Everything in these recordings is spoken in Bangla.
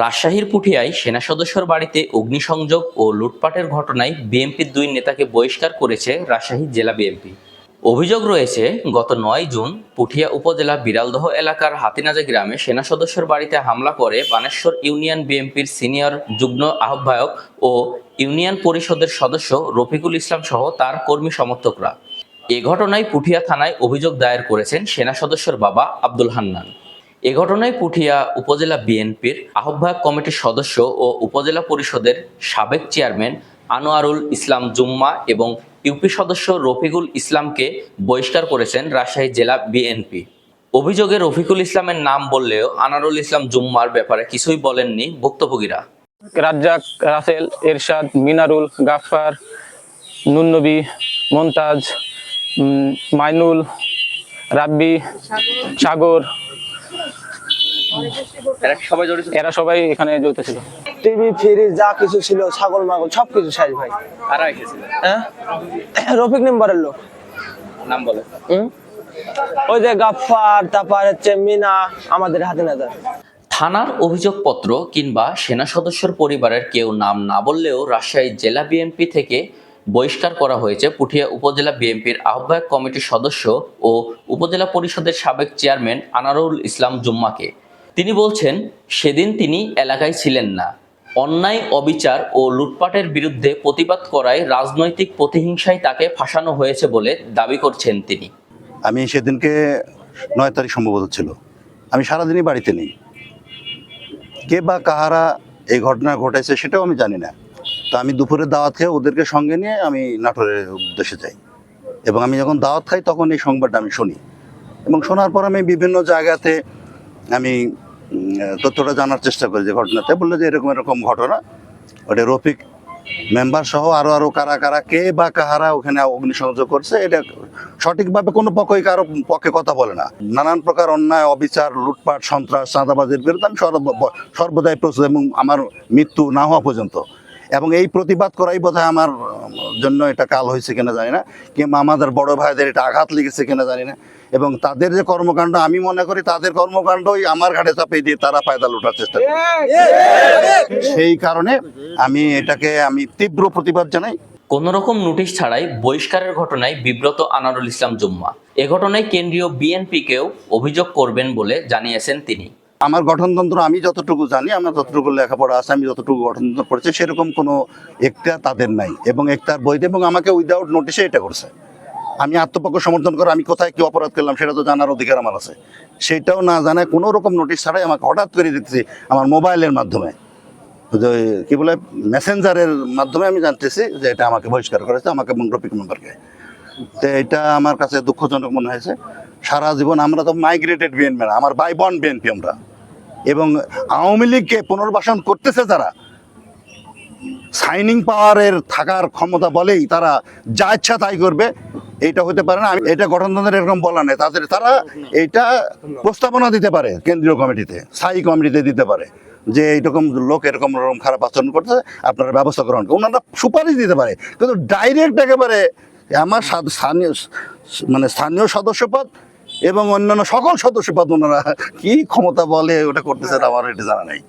রাজশাহীর পুঠিয়ায় সেনা সদস্যর বাড়িতে অগ্নিসংযোগ ও লুটপাটের ঘটনায় বিএনপির দুই নেতাকে বহিষ্কার করেছে রাজশাহী জেলা বিএনপি। অভিযোগ রয়েছে, গত নয় জুন পুঠিয়া উপজেলা বিড়ালদহ এলাকার হাতিনাজা গ্রামে সেনা সদস্যর বাড়িতে হামলা করে বানেশ্বর ইউনিয়ন বিএনপির সিনিয়র যুগ্ম আহ্বায়ক ও ইউনিয়ন পরিষদের সদস্য রফিকুল ইসলাম সহ তার কর্মী সমর্থকরা। এ ঘটনায় পুঠিয়া থানায় অভিযোগ দায়ের করেছেন সেনা সদস্যর বাবা আব্দুল হান্নান। এ ঘটনায় পুঠিয়া উপজেলা বিএনপির আহ্বায়ক কমিটির সদস্য ও উপজেলা পরিষদের সাবেক চেয়ারম্যান আনোয়ারুল ইসলাম জুম্মা এবং ইউপি সদস্য রফিকুল ইসলামকে বহিষ্কার করেছেন রাজশাহী জেলা বিএনপি। অভিযোগে রফিকুল ইসলামের নাম বললেও আনারুল ইসলাম জুম্মার ব্যাপারে কিছুই বলেননি ভুক্তভোগীরা। রাজ্জাক রাসেল, এরশাদ, মিনারুল, গাফফার নুননবী মমতাজ মাইনুল, রাব্বি, সাগর এরা সবাই এখানে জড়িত ছিল। টিভি ফ্রিজ যা কিছু ছিল ছাগল মাগল সব কিছু শেষ ভাই হ্যাঁ? রফিক মেম্বারের লোক। নাম বলে। ওই যে গাফফার তারপর হচ্ছে মিনা আমাদের হাতে নাদার থানার অভিযোগপত্র কিংবা সেনা সদস্যর পরিবারের কেউ নাম না বললেও রাজশাহী জেলা বিএনপি থেকে বহিষ্কার করা হয়েছে পুঠিয়া উপজেলা বিএনপির আহ্বায়ক কমিটির সদস্য ও উপজেলা পরিষদের সাবেক চেয়ারম্যান আনারুল ইসলাম জুম্মাকে। তিনি বলছেন, সেদিন তিনি এলাকায় ছিলেন না। অন্যায়, অবিচার ও লুটপাটের বিরুদ্ধে প্রতিবাদ করায় রাজনৈতিক প্রতিহিংসায় তাকে ফাঁসানো হয়েছে বলে দাবি করছেন তিনি। আমি সেদিনকে নয় তারিখ সম্ভবত ছিল। আমি সারাদিনই বাড়িতে নেই। কে বা কাহারা এই ঘটনা ঘটেছে সেটাও আমি জানি না। তো আমি দুপুরে দাওয়াত খেয়ে ওদেরকে সঙ্গে নিয়ে আমি নাটোরের উদ্দেশ্যে যাই। এবং আমি যখন দাওয়াত খাই তখন এই সংবাদটা আমি শুনি। এবং শোনার পর আমি বিভিন্ন জায়গাতে আমি তথ্যটা জানার চেষ্টা করি যে ঘটনাতে। বলল যে এরকম এরকম ঘটনা। ওটা রফিক মেম্বার সহ আরও আরও কারা কারা, কে বা কাহারা ওখানে অগ্নিসংযোগ করছে, এটা সঠিকভাবে কোনো পক্ষই কারও পক্ষে কথা বলে না। নানান প্রকার অন্যায়, অবিচার, লুটপাট, সন্ত্রাস, চাঁদাবাজির বিরুদ্ধে আমি সর্ব- সর্বদাই প্রস্তুত এবং আমার মৃত্যু না হওয়া পর্যন্ত এবং এই প্রতিবাদ করাই বোধহয় আমার জন্য এটা কাল হয়েছে কিনা জানি না। কিংবা আমাদের বড় ভাইদের এটা আঘাত লেগেছে কিনা জানি না। এবং তাদের যে কর্মকাণ্ড, আমি মনে করি তাদের কর্মকাণ্ডই আমার ঘাটে চাপিয়ে দিয়ে তারা ফায়দা লুটার চেষ্টা করে সেই কারণে আমি এটাকে, আমি তীব্র প্রতিবাদ জানাই। কোন রকম নোটিশ ছাড়াই বহিষ্কারের ঘটনায় বিব্রত আনারুল ইসলাম জুম্মা। এ ঘটনায় কেন্দ্রীয় বিএনপিকেও অভিযোগ করবেন বলে জানিয়েছেন তিনি। আমার গঠনতন্ত্র আমি যতটুকু জানি, আমার যতটুকু লেখাপড়া আছে, আমি যতটুকু গঠনতন্ত্র পড়েছি সেরকম কোনো একটা তাদের নাই। এবং একটার বৈধ, এবং আমাকে উইদাউট নোটিশে এটা করছে। আমি আত্মপক্ষ সমর্থন করে আমি কোথায় কি অপরাধ করলাম, সেটা তো জানার অধিকার আমার আছে। সেটাও না জানায় কোনো রকম নোটিশ ছাড়াই আমাকে হঠাৎ করে দিতেছি আমার মোবাইলের মাধ্যমে। যে, কি বলে মেসেঞ্জারের মাধ্যমে আমি জানতেছি যে এটা আমাকে বহিষ্কার করেছে, আমাকে এবং রফিক মেম্বারকে তো এটা আমার কাছে দুঃখজনক মনে হয়েছে। সারা জীবন আমরা তো মাইগ্রেটেড বিএনপি আমার বাই বন বিএনপি আমরা এবং আওয়ামী লীগকে পুনর্বাসন করতেছে যারা সাইনিং পাওয়ারের থাকার ক্ষমতা বলেই তারা যা ইচ্ছা তাই করবে, এটা হতে পারে না। আমি, এটা গঠনতন্ত্রের এরকম বলা নেই। তাদের, তারা এইটা প্রস্তাবনা দিতে পারে কেন্দ্রীয় কমিটিতে, স্থায়ী কমিটিতে দিতে পারে, যে এইরকম লোক এরকম এরকম খারাপ আচরণ করতেছে আপনারা ব্যবস্থা গ্রহণ করুন। ওনারা সুপারিশ দিতে পারে, কিন্তু ডাইরেক্ট একেবারে আমার স্থানীয় মানে স্থানীয় সদস্যপদ এবং অন্যান্য সকল সদস্যপদ ওনারা কি ক্ষমতা বলে ওটা করতেছেন আমার এটা জানা নেই।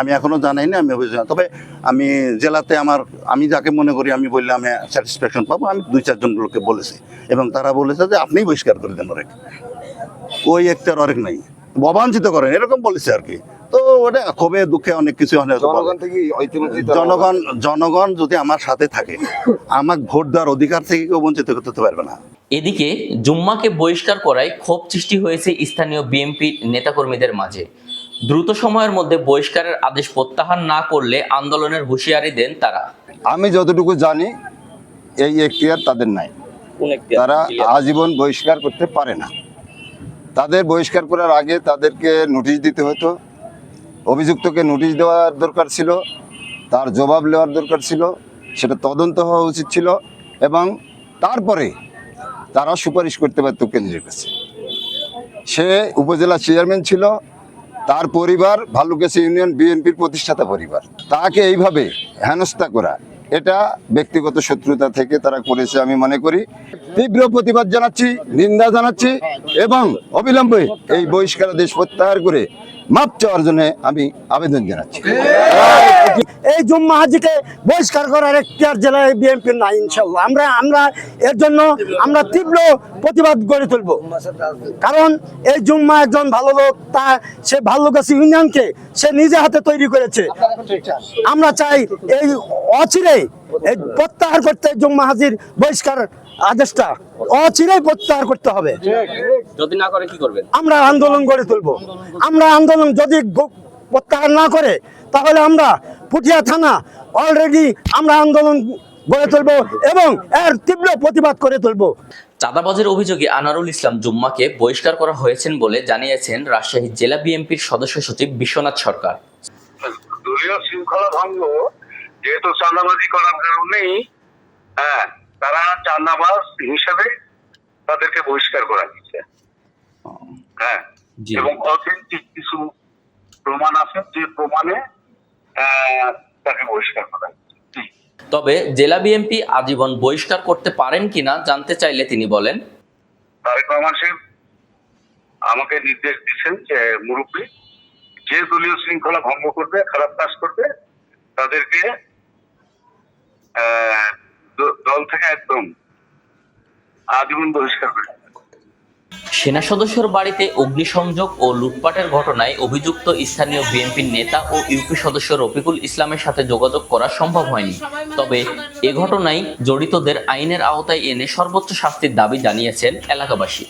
আমি এখনও জানাই না আমি অভিযোগ তবে আমি জেলাতে আমার আমি যাকে মনে করি আমি বললে আমি স্যাটিসফ্যাকশন পাবো আমি দুই চারজন লোককে বলেছি। এবং তারা বলেছে যে আপনিই বহিষ্কার করে দেন অনেক ওই একটার অনেক নাই। অবাঞ্ছিত করেন এরকম বলেছে আর কি। তো ওটা ক্ষোভে দুঃখে অনেক কিছু জনগণ জনগণ যদি আমার সাথে থাকে আমাকে ভোট দেওয়ার অধিকার থেকে কেউ বঞ্চিত করতে পারবে না। এদিকে জুম্মাকে বহিষ্কার করায় ক্ষোভ সৃষ্টি হয়েছে স্থানীয় বিএনপি নেতাকর্মীদের মাঝে। দ্রুত সময়ের মধ্যে বহিষ্কারের আদেশ প্রত্যাহার না করলে আন্দোলনের হুঁশিয়ারি দেন তারা। আমি যতটুকু জানি এই এখতিয়ার তাদের নাই। তারা আজীবন বহিষ্কার করতে পারে না। তাদের বহিষ্কার করার আগে তাদেরকে নোটিশ দিতে হতো। অভিযুক্তকে নোটিশ দেওয়ার দরকার ছিল তার জবাব নেওয়ার দরকার ছিল সেটা তদন্ত হওয়া উচিত ছিল এবং তারপরে তারা সুপারিশ করতে পারত কেন্দ্রের কাছে। সে উপজেলা চেয়ারম্যান ছিল, তার পরিবার, ভালুকেশি ইউনিয়ন বিএনপির প্রতিষ্ঠাতা পরিবার। তাকে এইভাবে হেনস্থা করা, এটা ব্যক্তিগত শত্রুতা থেকে তারা করেছে আমি মনে করি। তীব্র প্রতিবাদ জানাচ্ছি, নিন্দা জানাচ্ছি এবং অবিলম্বে এই বহিষ্কারাদেশ প্রত্যাহার করে মাপ চাওয়ার জন্য আমি আবেদন জানাচ্ছি। এই জুম্মা হাজিকে বহিষ্কার করার এখতিয়ার জেলায় বিএনপির নাই ইনশাল্লাহ আমরা আমরা এর জন্য আমরা তীব্র প্রতিবাদ গড়ে তুলব। কারণ এই জুম্মা একজন ভালো লোক তা সে ভাল্লুকাছি ইউনিয়নকে সে নিজে হাতে তৈরি করেছে। আমরা চাই এই অচিরেই এই প্রত্যাহার করতে জুম্মা হাজির বহিষ্কার আদেশটা অচিরেই প্রত্যাহার করতে হবে। যদি না করে কি করবেন? আমরা আন্দোলন গড়ে তুলব। আমরা আন্দোলন যদি প্রত্যাহার না করে তাহলে আমরা পুঠিয়া থানা অলরেডি আমরা আন্দোলন গড়ে তুলব এবং এর তীব্র প্রতিবাদ করে তুলব। চাঁদাবাজের অভিযোগে আনারুল ইসলাম জুম্মাকে বহিষ্কার করা হয়েছেন বলে জানিয়েছেন রাজশাহী জেলা বিএনপির সদস্য সচিব বিশ্বনাথ সরকার। দলীয় শৃঙ্খলা ভঙ্গ যেহেতু চাঁদাবাজি করার কারণেই হ্যাঁ তারা চাঁদাবাজ হিসেবে তাদেরকে বহিষ্কার করা হয়েছে। হ্যাঁ এবং অথেন্টিক কিছু প্রমাণ আছে যে প্রমাণে তাকে বহিষ্কার করা। তবে জেলা বিএনপি আজীবন বহিষ্কার করতে পারেন কিনা জানতে চাইলে তিনি বলেন। তারেক রহমান সাহেব আমাকে নির্দেশ দিচ্ছেন যে মুরব্বী যে দলীয় শৃঙ্খলা ভঙ্গ করবে খারাপ কাজ করবে তাদেরকে দল থেকে একদম আজীবন বহিষ্কার করে সেনা সদস্যের বাড়িতে অগ্নিসংযোগ ও লুটপাটের ঘটনায় অভিযুক্ত স্থানীয় বিএনপির নেতা ও ইউপি সদস্য রফিকুল ইসলামের সাথে যোগাযোগ করা সম্ভব হয়নি। তবে এ ঘটনায় জড়িতদের আইনের আওতায় এনে সর্বোচ্চ শাস্তির দাবি জানিয়েছেন এলাকাবাসী।